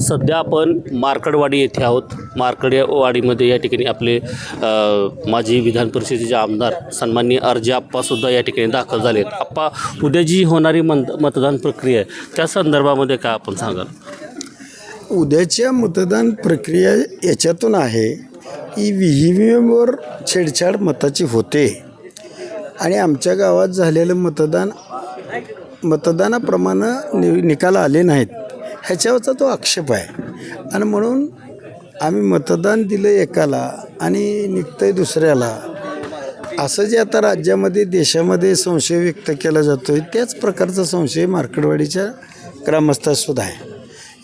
सध्या आपण मार्कडवाडी येथे आहोत. मार्कडवाडीमध्ये या ठिकाणी आपले माजी विधान परिषदेचे आमदार सन्मान्य अर्जे आप्पासुद्धा या ठिकाणी दाखल झाले आहेत आप्पा उद्या जी होणारी मत मतदान प्रक्रिया आहे त्या संदर्भामध्ये काय आपण सांगाल? उद्याच्या मतदान प्रक्रिया याच्यातून आहे की व्ही व्ही एमवर छेडछाड मताची होते. आणि आमच्या गावात झालेलं मतदान मतदानाप्रमाणे नि निकाल आले नाहीत. ह्याच्यावरचा तो आक्षेप आहे. आणि म्हणून आम्ही मतदान दिलं एकाला आणि निघतंय दुसऱ्याला. असं जे आता राज्यामध्ये देशामध्ये संशय व्यक्त केला जातो आहे त्याच प्रकारचा संशय मार्कडवाडीच्या ग्रामस्थासुद्धा आहे.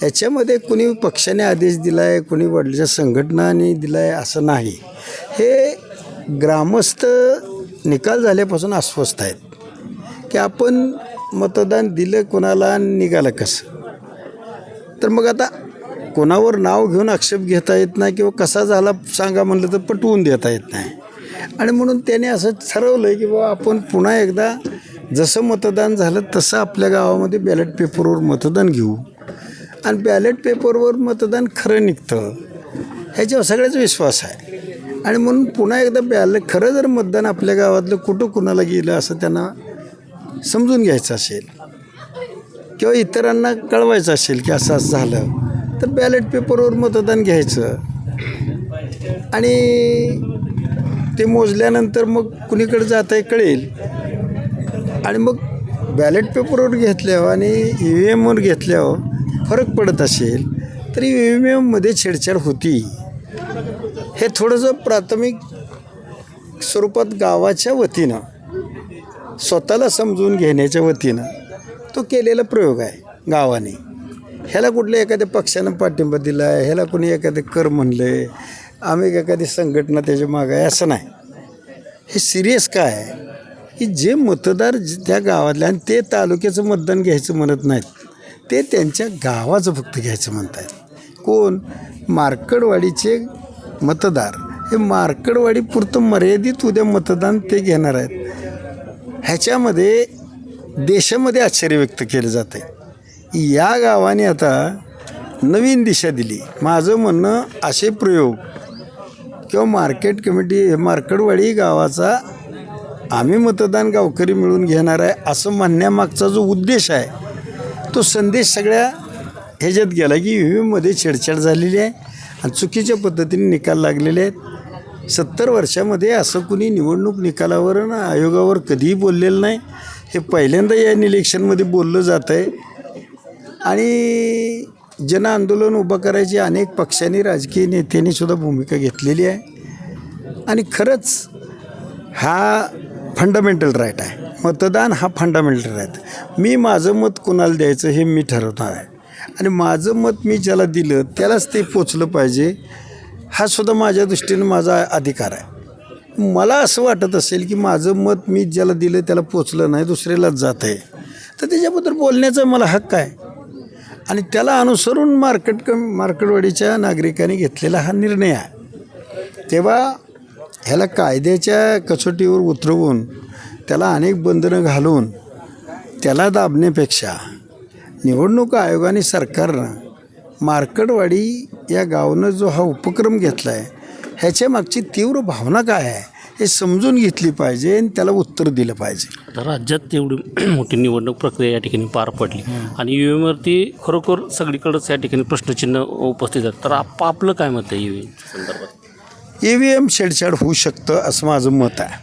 याच्यामध्ये कुणी पक्षाने आदेश दिला आहे कुणी वडिलाच्या संघटनाने दिला आहे असं नाही. हे ग्रामस्थ निकाल झाल्यापासून अस्वस्थ आहेत. की आपण मतदान दिलं कोणाला आणि निघालं कसं? तर मग आता कोणावर नाव घेऊन आक्षेप घेता येत नाही किंवा कसा झाला सांगा म्हणलं तर पटवून देता येत नाही. आणि म्हणून त्याने असं ठरवलं की बाबा आपण पुन्हा एकदा जसं मतदान झालं तसं आपल्या गावामध्ये बॅलेट पेपरवर मतदान घेऊ. आणि बॅलेट पेपरवर मतदान खरं निघतं ह्याच्यावर सगळ्याच विश्वास आहे. आणि म्हणून पुन्हा एकदा बॅले खरं जर मतदान आपल्या गावातलं कुठं कुणाला गेलं असं त्यांना समजून घ्यायचं असेल किंवा इतरांना कळवायचं असेल की असं असं झालं तर बॅलेट पेपरवर मतदान घ्यायचं. आणि ते मोजल्यानंतर मग कुणीकडे जात आहे कळेल. आणि मग बॅलेट पेपरवर घेतल्यावर आणि ई व्ही एमवर घेतल्यावर फरक पडत असेल तर ई व्ही एममध्ये छेडछाड होती. हे थोडंसं प्राथमिक स्वरूपात गावाच्या वतीनं स्वतःला समजून घेण्याच्या वतीनं तो केलेला प्रयोग आहे गावाने. ह्याला कुठल्या एखाद्या पक्षानं पाठिंबा दिला आहे ह्याला कोणी एखादं कर म्हणलं? आहे आम्ही एखादी संघटना त्याच्या मागं आहे असं नाही. हे सिरियस काय आहे? की जे मतदार ज- त्या गावातले आणि ते तालुक्याचं मतदान घ्यायचं म्हणत नाहीत ते त्यांच्या गावाचं फक्त घ्यायचं म्हणत आहेत कोण? मार्कडवाडीचे मतदार. हे मार्कडवाडीपुरतं मर्यादित उद्या मतदान ते घेणार आहेत. ह्याच्यामध्ये देशामध्ये आश्चर्य व्यक्त केलं जातं आहे या गावाने आता नवीन दिशा दिली. माझं म्हणणं असे प्रयोग किंवा मार्केट कमिटी मार्कडवाडी गावाचा आम्ही मतदान गावकरी मिळून घेणार आहे असं म्हणण्यामागचा जो उद्देश आहे तो संदेश सगळ्या ह्याच्यात गेला की व्हीमध्ये छेडछाड झालेली आहे आणि चुकीच्या पद्धतीने निकाल लागलेले आहेत. सत्तर वर्षामध्ये असं कुणी निवडणूक निकालावर आणि आयोगावर कधीही बोललेलं नाही. हे पहिल्यांदा या इलेक्शनमध्ये बोललं जात आहे आणि जन आंदोलन उभं करायची अनेक पक्षांनी राजकीय नेत्यांनी सुद्धा भूमिका घेतलेली आहे. आणि खरंच हा फंडामेंटल राईट आहे. मतदान हा फंडामेंटल राईट मी माझं मत कुणाला द्यायचं हे मी ठरवणार आहे. आणि माझं मत मी ज्याला दिलं त्यालाच ते पोचलं पाहिजे हा सुद्धा माझ्या दृष्टीनं माझा अधिकार आहे. मला असं वाटत असेल की माझं मत मी ज्याला दिलं त्याला पोचलं नाही दुसऱ्यालाच जात आहे. तर त्याच्याबद्दल बोलण्याचा मला हक्क आहे. आणि त्याला अनुसरून मार्केट कम मार्केटवाडीच्या नागरिकांनी घेतलेला हा निर्णय आहे. तेव्हा ह्याला कायद्याच्या कसोटीवर उतरवून त्याला अनेक बंधनं घालून त्याला दाबण्यापेक्षा निवडणूक आयोगाने सरकारनं मार्केटवाडी या गावानं जो हा उपक्रम घेतला आहे ह्याच्या मागची तीव्र भावना काय आहे? हे समजून घेतली पाहिजे आणि त्याला उत्तर दिलं पाहिजे. आता राज्यात तेवढी मोठी निवडणूक प्रक्रिया या ठिकाणी पार पडली. आणि यू एमवरती खरोखर सगळीकडंच या ठिकाणी प्रश्नचिन्ह उपस्थित आहेत. तर आप आपलं काय मत आहे यू एम संदर्भात? ई व्ही एम छेडछाड होऊ शकतं असं माझं मत आहे.